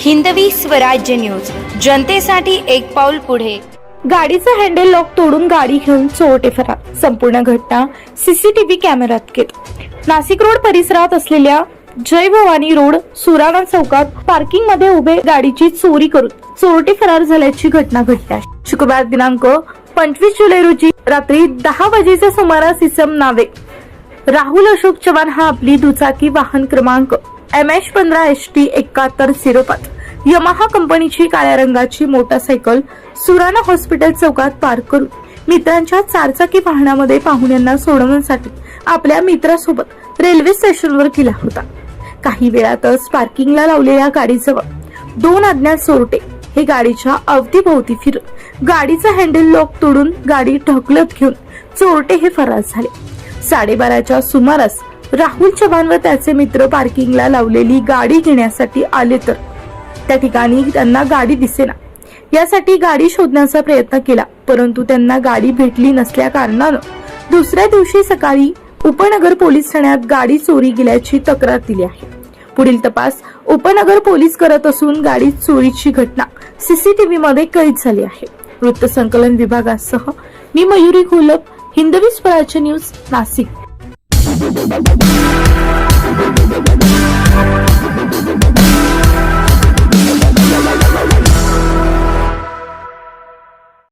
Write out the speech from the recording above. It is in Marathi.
हिंदवी स्वराज्य न्यूज जनतेसाठी एक पाऊल पुढे. गाडीचं हँडल लॉक तोडून गाडी घेऊन चोरटे फरार. संपूर्ण घटना सीसीटीव्ही कॅमेऱ्यात केली. नाशिक रोड परिसरात असलेल्या जय भवानी रोड सुराणा चौकात पार्किंगमध्ये उभे गाडीची चोरी करून चोरटे फरार झाल्याची घटना घडली आहे. शुक्रवार दिनांक पंचवीस जुलै रोजी रात्री दहा वाजेच्या सुमारास इसम नावे राहुल अशोक चव्हाण हा आपली दुचाकी वाहन क्रमांक एम एच पंधरा एच टी एकाहत्तर झिरो पाच. यमाहा कंपनीची काळ्या रंगाची मोटारसायकल सुराणा हॉस्पिटल चौकात पार्क करून मित्रांच्या चारचाकी वाहनामध्ये पाहुण्यांना सोडवण्यासाठी आपल्या मित्रासोबत रेल्वे स्टेशनवर गेला होता. काही वेळातच पार्किंगला लावलेल्या गाडीजवळ दोन अज्ञात चोरटे हे गाडीच्या अवतीभोवती फिरत गाडीचा हँडल लॉक तोडून गाडी ढकलत घेऊन चोरटे हे फरार झाले. साडेबाराच्या सुमारास राहुल चव्हाण व त्याचे मित्र पार्किंगला लावलेली गाडी घेण्यासाठी आले तर. त्या ठिकाणी त्यांना गाडी दिसेना. यासाठी गाडी शोधण्याचा प्रयत्न केला परंतु त्यांना गाडी भेटली नसल्या कारणानं दुसऱ्या दिवशी सकाळी उपनगर पोलीस ठाण्यात गाडी चोरी गेल्याची तक्रार दिली आहे. पुढील तपास उपनगर पोलीस करत असून गाडी चोरीची घटना सीसीटीव्ही मध्ये कैद झाली आहे. वृत्त संकलन विभागासह मी मयुरी घोलप हिंदवी स्वराज्य न्यूज नाशिक.